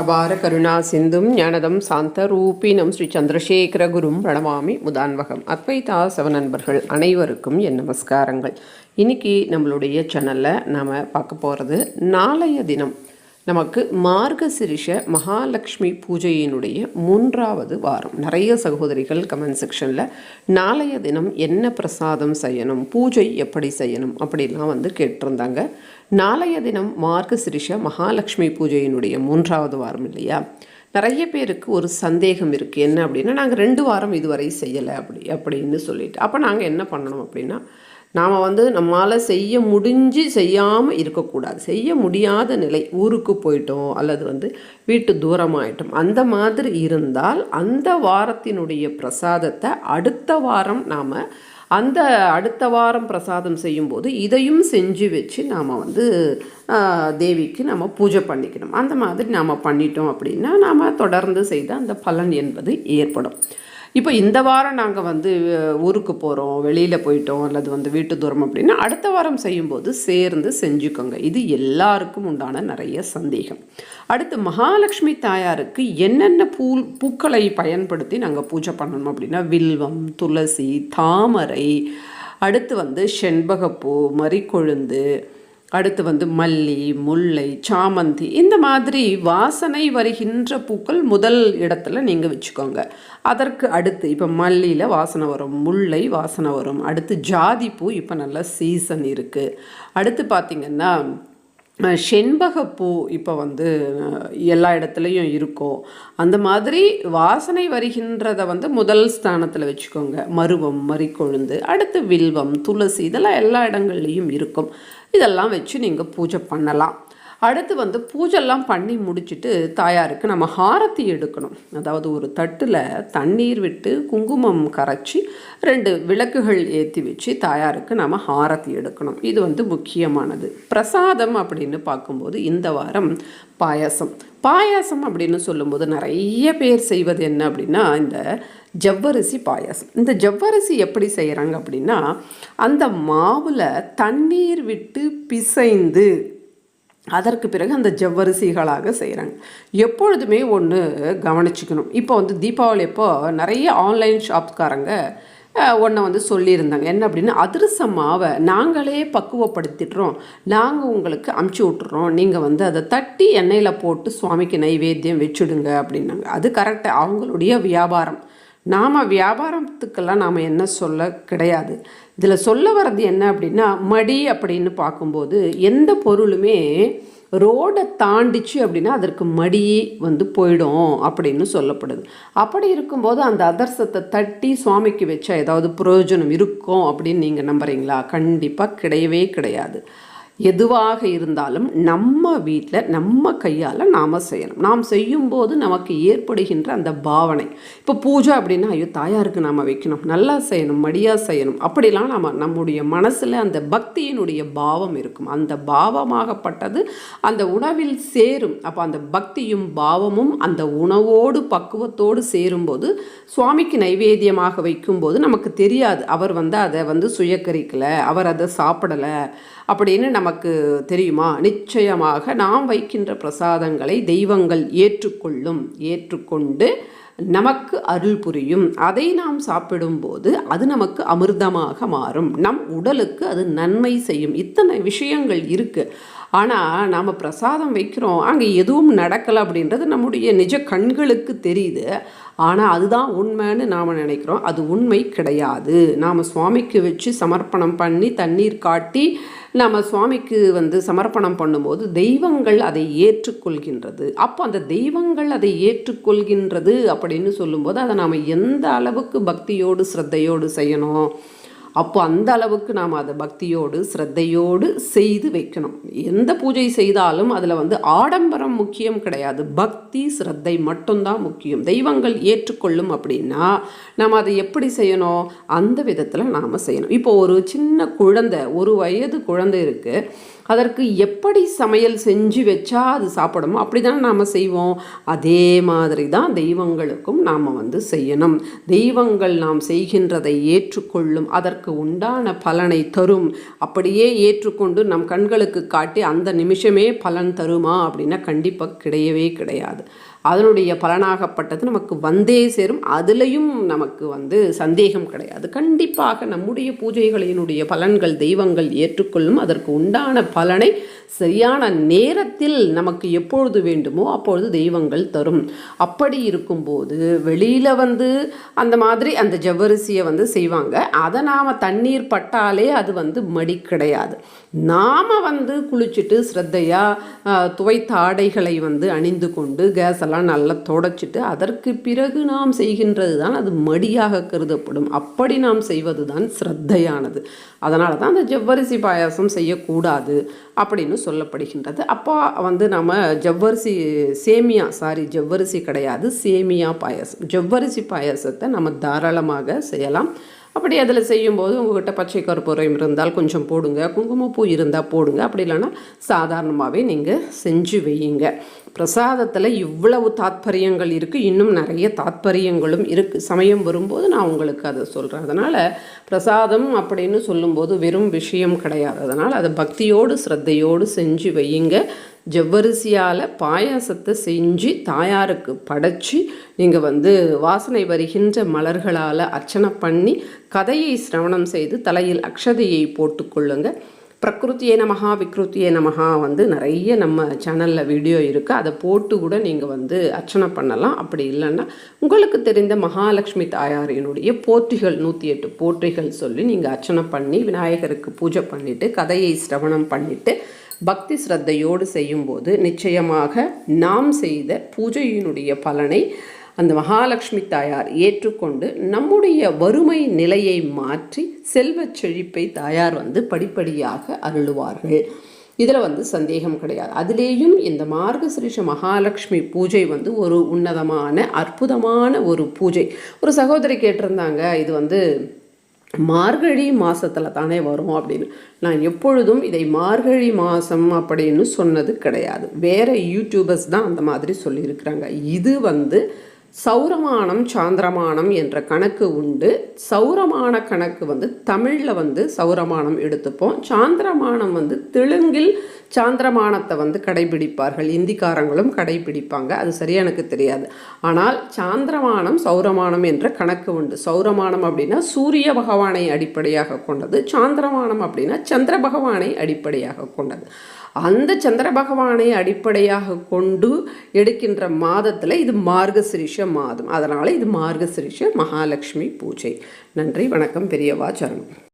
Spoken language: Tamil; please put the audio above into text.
அபார கருணா சிந்தும் ஞானதம் சாந்த ரூபினம் ஸ்ரீ சந்திரசேகர குரும் பிரணவாமி முதான்வகம். அத்வைதா நண்பர்கள் அனைவருக்கும் என் நமஸ்காரங்கள். இன்னைக்கு நம்மளுடைய சேனலில் நாம் பார்க்க போகிறது நாளைய தினம் நமக்கு மார்கசிரிஷ மகாலட்சுமி பூஜையினுடைய மூன்றாவது வாரம். நிறைய சகோதரிகள் கமெண்ட் செக்ஷனில் நாளைய தினம் என்ன பிரசாதம் செய்யணும்? பூஜை எப்படி செய்யணும்? அப்படிலாம் வந்து கேட்டிருந்தாங்க. நாளைய தினம் மார்கசிரிஷ மகாலட்சுமி பூஜையினுடைய மூன்றாவது வாரம் இல்லையா? நிறைய பேருக்கு ஒரு சந்தேகம் இருக்குது என்ன அப்படின்னா நாங்கள் ரெண்டு வாரம் இதுவரை செய்யலை அப்படி அப்படின்னு சொல்லிட்டு. அப்போ நாங்கள் என்ன பண்ணணும் அப்படின்னா நாம் வந்து நம்மளால் செய்ய முடிஞ்சு செய்யாமல் இருக்கக்கூடாது. செய்ய முடியாத நிலை ஊருக்கு போயிட்டோம் அல்லது வந்து வீட்டு தூரமாயிட்டோம். அந்த மாதிரி இருந்தால் அந்த வாரத்தினுடைய பிரசாதத்தை அடுத்த வாரம் நாம் அந்த அடுத்த வாரம் பிரசாதம் செய்யும்போது இதையும் செஞ்சு வச்சு நாம் வந்து தேவிக்கு நம்ம பூஜை பண்ணிக்கணும். அந்த மாதிரி நாம் பண்ணிட்டோம் அப்படின்னா நாம் தொடர்ந்து செய்த அந்த பலன் என்பது ஏற்படும். இப்போ இந்த வாரம் நாங்கள் வந்து ஊருக்கு போகிறோம் வெளியில் போயிட்டோம் அல்லது வந்து வீட்டு தூரம் அப்படின்னா அடுத்த வாரம் செய்யும்போது சேர்ந்து செஞ்சுக்கோங்க. இது எல்லாருக்கும் உண்டான நிறைய சந்தேகம். அடுத்து மகாலட்சுமி தாயாருக்கு என்னென்ன பூ பூக்களை பயன்படுத்தி நாங்கள் பூஜை பண்ணணும் அப்படின்னா வில்வம் துளசி தாமரை அடுத்து வந்து செண்பகப்பூ மறிக்கொழுந்து அடுத்து வந்து மல்லி முல்லை சாமந்தி இந்த மாதிரி வாசனை வருகின்ற பூக்கள் முதல் இடத்துல நீங்கள் வச்சுக்கோங்க. அதற்கு அடுத்து இப்போ மல்லியில் வாசனை வரும் முல்லை வாசனை வரும். அடுத்து ஜாதி பூ இப்போ நல்ல சீசன் இருக்குது அடுத்து பார்த்திங்கன்னா செண்பகப்பூ இப்போ வந்து எல்லா இடத்துலையும் இருக்கும் அந்த மாதிரி வாசனை வருகின்றதை வந்து முதல் ஸ்தானத்தில் வச்சுக்கோங்க. மருவம் மறிக்கொழுந்து அடுத்து வில்வம் துளசி இதெல்லாம் எல்லா இடங்கள்லையும் இருக்கும். இதெல்லாம் வச்சு நீங்கள் பூஜை பண்ணலாம். அடுத்து வந்து பூஜெல்லாம் பண்ணி முடிச்சுட்டு தாயாருக்கு நம்ம ஹாரத்தி எடுக்கணும். அதாவது ஒரு தட்டில் தண்ணீர் விட்டு குங்குமம் கரைச்சி ரெண்டு விளக்குகள் ஏற்றி வச்சு தாயாருக்கு நம்ம ஹாரத்தி எடுக்கணும். இது வந்து முக்கியமானது. பிரசாதம் அப்படின்னு பார்க்கும்போது இந்த வாரம் பாயாசம். பாயாசம் அப்படின்னு சொல்லும்போது நிறைய பேர் செய்வது என்ன அப்படின்னா இந்த ஜவ்வரிசி பாயாசம். இந்த ஜவ்வரிசி எப்படி செய்கிறாங்க அப்படின்னா அந்த மாவில் தண்ணீர் விட்டு பிசைந்து அதற்கு பிறகு அந்த ஜவ்வரிசிகளாக செய்கிறாங்க எப்பொழுதுமே ஒன்று கவனிச்சுக்கணும். இப்போ வந்து தீபாவளி அப்போ நிறைய ஆன்லைன் ஷாப்காரங்க ஒன்றை வந்து சொல்லியிருந்தாங்க. என்ன அப்படின்னா அதிரச மாவை நாங்களே பக்குவப்படுத்திடுறோம். நாங்கள் உங்களுக்கு அமுச்சு விட்டுறோம். நீங்கள் வந்து அதை தட்டி எண்ணெயில் போட்டு சுவாமிக்கு நைவேத்தியம் வச்சுடுங்க அப்படின்னாங்க. அது கரெக்டாக அவங்களுடைய வியாபாரம். நாம் வியாபாரத்துக்கெல்லாம் நாம் என்ன சொல்ல கிடையாது. இதில் சொல்ல வர்றது என்ன அப்படின்னா மடி அப்படின்னு பார்க்கும்போது எந்த பொருளுமே ரோடை தாண்டிச்சு அப்படின்னா அதற்கு மடி வந்து போயிடும் அப்படின்னு சொல்லப்படுது. அப்படி இருக்கும்போது அந்த அதர்சத்தை தட்டி சுவாமிக்கு வச்சா ஏதாவது பிரயோஜனம் இருக்கும் அப்படின்னு நீங்கள் நம்புறீங்களா? கண்டிப்பாக கிடையவே கிடையாது. எதுவாக இருந்தாலும் நம்ம வீட்டில் நம்ம கையால் நாம் செய்யணும். நாம் செய்யும்போது நமக்கு ஏற்படுகின்ற அந்த பாவனை. இப்போ பூஜை அப்படின்னா ஐயோ தாயாருக்கு நாம் வைக்கணும். நல்லா செய்யணும் மடியாக செய்யணும். அப்படிலாம் நம்ம நம்முடைய மனசில் அந்த பக்தியினுடைய பாவம் இருக்கும். அந்த பாவமாகப்பட்டது அந்த உணவில் சேரும். அப்போ அந்த பக்தியும் பாவமும் அந்த உணவோடு பக்குவத்தோடு சேரும்போது சுவாமிக்கு நைவேத்தியமாக வைக்கும்போது நமக்கு தெரியாது. அவர் வந்து அதை வந்து சுயக்கரிக்கலை அவர் அதை சாப்பிடலை அப்படின்னு நமக்கு தெரியுமா? நிச்சயமாக நாம் வைக்கின்ற பிரசாதங்களை தெய்வங்கள் ஏற்றுக்கொள்ளும் ஏற்றுக்கொண்டு நமக்கு அருள் புரியும். அதை நாம் சாப்பிடும்போது அது நமக்கு அமிர்தமாக மாறும். நம் உடலுக்கு அது நன்மை செய்யும். இத்தனை விஷயங்கள் இருக்குது ஆனால் நாம் பிரசாதம் வைக்கிறோம். அங்கே எதுவும் நடக்கலை அப்படின்றது நம்முடைய நிஜ கண்களுக்கு தெரியுது. ஆனால் அதுதான் உண்மைன்னு நாம் நினைக்கிறோம். அது உண்மை கிடையாது. நாம் சுவாமிக்கு வச்சு சமர்ப்பணம் பண்ணி தண்ணீர் காட்டி நம்ம சுவாமிக்கு வந்து சமர்ப்பணம் பண்ணும்போது தெய்வங்கள் அதை ஏற்றுக்கொள்கின்றது. அப்போ அந்த தெய்வங்கள் அதை ஏற்றுக்கொள்கின்றது அப்படின்னு சொல்லும்போது அதை நாம் எந்த அளவுக்கு பக்தியோடு ஸ்ரத்தையோடு செய்யணும்? அப்போ அந்த அளவுக்கு நாம் அதை பக்தியோடு ஸ்ரத்தையோடு செய்து வைக்கணும். எந்த பூஜை செய்தாலும் அதில் வந்து ஆடம்பரம் முக்கியம் கிடையாது. பக்தி ஸ்ரத்தை மட்டும்தான் முக்கியம். தெய்வங்கள் ஏற்றுக்கொள்ளும் அப்படின்னா நாம் அதை எப்படி செய்யணும்? அந்த விதத்தில் நாம் செய்யணும். இப்போ ஒரு சின்ன குழந்தை ஒரு வயது குழந்தை இருக்குது அதற்கு எப்படி சமையல் செஞ்சு வச்சா அது சாப்பிடமோ அப்படி தானே நாம் செய்வோம். அதே மாதிரி தான் தெய்வங்களுக்கும் நாம் வந்து செய்யணும். தெய்வங்கள் நாம் செய்கின்றதை ஏற்றுக்கொள்ளும். அதற்கு அதற்கு உண்டான பலனை தரும். அப்படியே ஏற்றுக்கொண்டு நம் கண்களுக்கு காட்டி அந்த நிமிஷமே பலன் தருமா அப்படின்னா கண்டிப்பாக கிடையவே கிடையாது. அதனுடைய பலனாகப்பட்டது நமக்கு வந்தே சேரும். அதுலேயும் நமக்கு வந்து சந்தேகம் கிடையாது. கண்டிப்பாக நம்முடைய பூஜைகளினுடைய பலன்கள் தெய்வங்கள் ஏற்றுக்கொள்ளும். அதற்கு உண்டான பலனை சரியான நேரத்தில் நமக்கு எப்பொழுது வேண்டுமோ அப்பொழுது தெய்வங்கள் தரும். அப்படி இருக்கும்போது வெளியில் வந்து அந்த மாதிரி அந்த ஜவ்வரிசியை வந்து செய்வாங்க. அதை நாம் தண்ணீர் பட்டாலே அது வந்து மடி கிடையாது. நாம் வந்து குளிச்சுட்டு ஸ்ரத்தையாக துவைத்த ஆடைகளை வந்து அணிந்து கொண்டு கேஸ் எல்லாம் நல்லா தொடச்சிட்டு அதற்கு பிறகு நாம் செய்கின்றது தான் அது மடியாக கருதப்படும். அப்படி நாம் செய்வது தான் ஸ்ரத்தையானது. அதனால தான் அந்த ஜவ்வரிசி பாயாசம் செய்யக்கூடாது. அப்படின்னு சொல்லப்படுகின்றது. அப்போ வந்து நம்ம ஜவ்வரிசி சேமியா சாரி ஜவ்வரிசி கிடையாது சேமியா பாயசம். ஜவ்வரிசி பாயாசத்தை நம்ம தாராளமாக செய்யலாம். அப்படி அதில் செய்யும்போது உங்கள்கிட்ட பச்சை கற்பூரம் இருந்தால் கொஞ்சம் போடுங்க. குங்குமப்பூ இருந்தால் போடுங்க. அப்படி இல்லைன்னா சாதாரணமாகவே நீங்கள் செஞ்சு வையுங்க. பிரசாதத்தில் இவ்வளவு தாத்பரியங்கள் இருக்குது இன்னும் நிறைய தாத்பரியங்களும் இருக்குது சமயம் வரும்போது நான் உங்களுக்கு அதை சொல்கிறேன் அதனால் பிரசாதம் அப்படின்னு சொல்லும்போது வெறும் விஷயம் கிடையாது. அதனால் அதை பக்தியோடு ஸ்ரத்தையோடு செஞ்சு வையுங்க. ஜவ்வரிசியால் பாயாசத்தை செஞ்சு தாயாருக்கு படைச்சி நீங்கள் வந்து வாசனை வருகின்ற மலர்களால் அர்ச்சனை பண்ணி கதையை சிரவணம் செய்து தலையில் அக்ஷதையை போட்டுக்கொள்ளுங்கள் பிரகிருத்தியே நமகா விக்ருத்தியே நமகா வந்து நிறைய நம்ம சேனலில் வீடியோ இருக்குது அதை போட்டு கூட நீங்கள் வந்து அர்ச்சனை பண்ணலாம். அப்படி இல்லைன்னா உங்களுக்கு தெரிந்த மகாலட்சுமி தாயாரினுடைய போற்றிகள் நூற்றி எட்டு போற்றிகள் சொல்லி நீங்கள் அர்ச்சனை பண்ணி விநாயகருக்கு பூஜை பண்ணிவிட்டு கதையை சிரவணம் பண்ணிவிட்டு பக்தி ஸ்ரத்தையோடு செய்யும்போது நிச்சயமாக நாம் செய்த பூஜையினுடைய பலனை அந்த மகாலட்சுமி தாயார் ஏற்றுக்கொண்டு நம்முடைய வறுமை நிலையை மாற்றி செல்வச் செழிப்பை தாயார் வந்து படிப்படியாக அருளுவார்கள். இதில் வந்து சந்தேகம் கிடையாது. அதுலேயும் இந்த மார்கசிரீஷ மகாலட்சுமி பூஜை வந்து ஒரு உன்னதமான அற்புதமான ஒரு பூஜை. ஒரு சகோதரி கேட்டிருந்தாங்க இது வந்து மார்கழி மாதத்தில் தானே வரும் அப்படின்னு. நான் எப்பொழுதும் இதை மார்கழி மாதம் அப்படின்னு சொன்னது கிடையாது. வேறு யூடியூபர்ஸ் தான் அந்த மாதிரி சொல்லியிருக்கிறாங்க. இது வந்து சௌரமானம் சாந்திரமானம் என்ற கணக்கு உண்டு. சௌரமான கணக்கு வந்து தமிழில் வந்து சௌரமானம் எடுத்துப்போம். சாந்திரமானம் வந்து தெலுங்கில் சாந்திரமானத்தை வந்து கடைபிடிப்பார்கள். இந்திக்காரங்களும் கடைபிடிப்பாங்க. அது சரியாக எனக்கு தெரியாது. ஆனால் சாந்திரமானம் சௌரமானம் என்ற கணக்கு உண்டு. சௌரமானம் அப்படின்னா சூரிய பகவானை அடிப்படையாக கொண்டது. சாந்திரமானம் அப்படின்னா சந்திர பகவானை அடிப்படையாக கொண்டது. அந்த சந்திர பகவானை அடிப்படையாக கொண்டு எடுக்கின்ற மாதத்தில் இது மார்கசிரிஷ மாதம். அதனால் இது மார்கசிரிஷ மகாலட்சுமி பூஜை. நன்றி வணக்கம் பெரியவா சரணம்.